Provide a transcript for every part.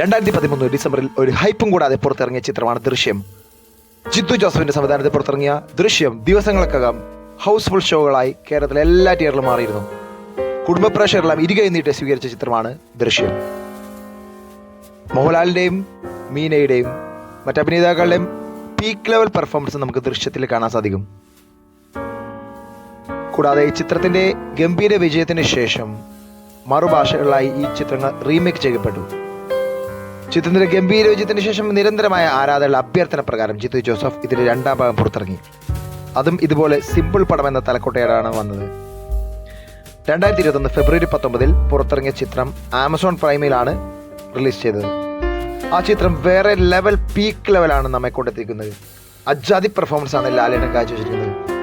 രണ്ടായിരത്തി പതിമൂന്ന് ഡിസംബറിൽ ഒരു ഹൈപ്പും കൂടാതെ പുറത്തിറങ്ങിയ ചിത്രമാണ് ദൃശ്യം. ജിത്തു ജോസഫിന്റെ സംവിധാനത്തിൽ പുറത്തിറങ്ങിയ ദൃശ്യം ദിവസങ്ങൾക്കകം ഹൗസ്ഫുൾ ഷോകളായി കേരളത്തിലെ എല്ലാ തിയേറ്ററിലും മാറിയിരുന്നു. കുടുംബ പ്രേക്ഷകരെല്ലാം ഇരുകൈ നീട്ടി സ്വീകരിച്ച ചിത്രമാണ് ദൃശ്യം. മോഹൻലാലിന്റെയും മീനയുടെയും മറ്റ് അഭിനേതാക്കളുടെയും പീക്ക് ലെവൽ പെർഫോമൻസ് നമുക്ക് ദൃശ്യത്തിൽ കാണാൻ സാധിക്കും. കൂടാതെ ഈ ചിത്രത്തിന്റെ ഗംഭീര വിജയത്തിന് ശേഷം മറുഭാഷകളിലായി ഈ ചിത്രങ്ങൾ റീമേക്ക് ചെയ്യപ്പെട്ടു. ചിത്രത്തിന്റെ ഗംഭീര വിജയത്തിന് ശേഷം നിരന്തരമായ ആരാധകരുടെ അഭ്യർത്ഥന പ്രകാരം ജിത്തു ജോസഫ് ഇതിന്റെ രണ്ടാം ഭാഗം പുറത്തിറങ്ങി. അതും ഇതുപോലെ സിമ്പിൾ പടം എന്ന തലക്കൊട്ടയാണ് വന്നത്. രണ്ടായിരത്തി ഇരുപത്തൊന്ന് ഫെബ്രുവരി പത്തൊമ്പതിൽ പുറത്തിറങ്ങിയ ചിത്രം ആമസോൺ പ്രൈമിലാണ് റിലീസ് ചെയ്തത്. ആ ചിത്രം വേറെ ലെവൽ പീക്ക് ലെവലാണ് നമ്മെ കൊണ്ടെത്തിക്കുന്നത്. അജാതി പെർഫോമൻസ് ആണ് ലാലേട്ടൻ കാഴ്ചവെച്ചിരിക്കുന്നത്.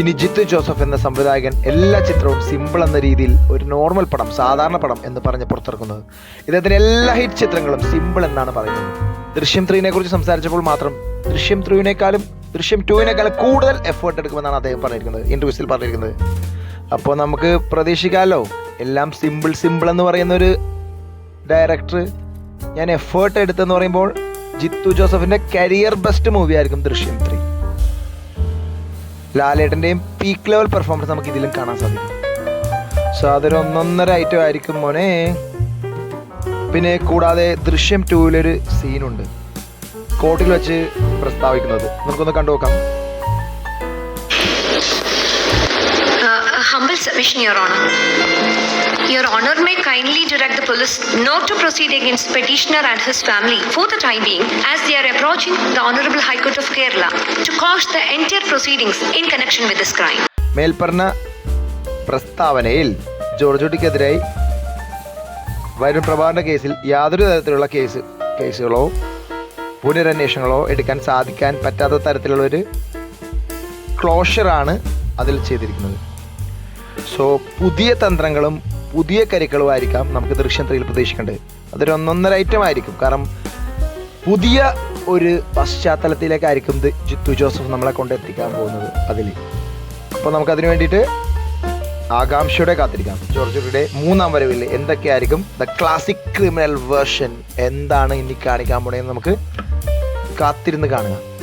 ഇനി ജിത്തു ജോസഫ് എന്ന സംവിധായകൻ എല്ലാ ചിത്രവും സിമ്പിൾ എന്ന രീതിയിൽ ഒരു നോർമൽ പടം സാധാരണ പടം എന്ന് പറഞ്ഞ് പുറത്തിറക്കുന്നത്. ഇദ്ദേഹത്തിന് എല്ലാ ഹിറ്റ് ചിത്രങ്ങളും സിമ്പിൾ എന്നാണ് പറയുന്നത്. ദൃശ്യം ത്രീനെ കുറിച്ച് സംസാരിച്ചപ്പോൾ മാത്രം ദൃശ്യം ത്രീനേക്കാളും ദൃശ്യം ടുവിനേക്കാളും കൂടുതൽ എഫേർട്ട് എടുക്കുമെന്നാണ് അദ്ദേഹം പറഞ്ഞിരിക്കുന്നത് ഇന്റർവ്യൂസിൽ പറഞ്ഞിരിക്കുന്നത്. അപ്പോൾ നമുക്ക് പ്രതീക്ഷിക്കാമല്ലോ എല്ലാം സിമ്പിൾ സിമ്പിൾ എന്ന് പറയുന്ന ഒരു ഡയറക്ടർ ഞാൻ എഫേർട്ട് എടുത്തെന്ന് പറയുമ്പോൾ ജിത്തു ജോസഫിന്റെ കരിയർ ബെസ്റ്റ് മൂവി ആയിരിക്കും ദൃശ്യം ത്രീ. ലാലേട്ടന്റെയും പീക്ക് ലെവൽ പെർഫോമൻസ് നമുക്ക് ഇതിലും കാണാൻ സാധിക്കും. സോ അതൊരു ഒന്നൊന്നര ഐറ്റം ആയിരിക്കും മോനെ. പിന്നെ കൂടാതെ ദൃശ്യം ടൂവിലൊരു സീനുണ്ട് കോട്ടിൽ വെച്ച് പ്രസ്താവിക്കുന്നത്. നമുക്കൊന്ന് കണ്ടു നോക്കാം humble submission, Your Honor. Your Honor may kindly direct the police not to proceed against petitioner and his family for the time being as they are approaching the Honorable High Court of Kerala to quash the entire proceedings in connection with this crime. മേൽപ്പറഞ്ഞ പ്രസ്താവനയിൽ George കുട്ടിക്കെതിരായി Varun പ്രഭാകറിന്റെ കേസിൽ യാതൊരു തരത്തിലുള്ള case കേസുകളോ പുനരന്വേഷണങ്ങളോ എടുക്കാൻ സാധിക്കാൻ പറ്റാത്ത തരത്തിലുള്ള ഒരു ക്ലോഷറാണ് അതിൽ ചെയ്തിരിക്കുന്നത് സോ പുതിയ തന്ത്രങ്ങളും പുതിയ കരുക്കളും ആയിരിക്കാം നമുക്ക് ദൃശ്യം ത്രീയിൽ പ്രതീക്ഷിക്കേണ്ടത്. അതൊരു ഒന്നൊന്നര ഐറ്റം ആയിരിക്കും. കാരണം പുതിയ ഒരു പശ്ചാത്തലത്തിലേക്കായിരിക്കും ജിത്തു ജോസഫ് നമ്മളെ കൊണ്ട് എത്തിക്കാൻ പോകുന്നത് അതിൽ അപ്പോൾ നമുക്കതിന് വേണ്ടിയിട്ട് ആകാംക്ഷയോടെ കാത്തിരിക്കാം. ജോർജുടെ മൂന്നാം വരവിൽ എന്തൊക്കെയായിരിക്കും ദ ക്ലാസിക് ക്രിമിനൽ വേർഷൻ എന്താണ് ഇനി കാണിക്കാൻ പോണേന്ന് നമുക്ക് കാത്തിരുന്ന് കാണുക.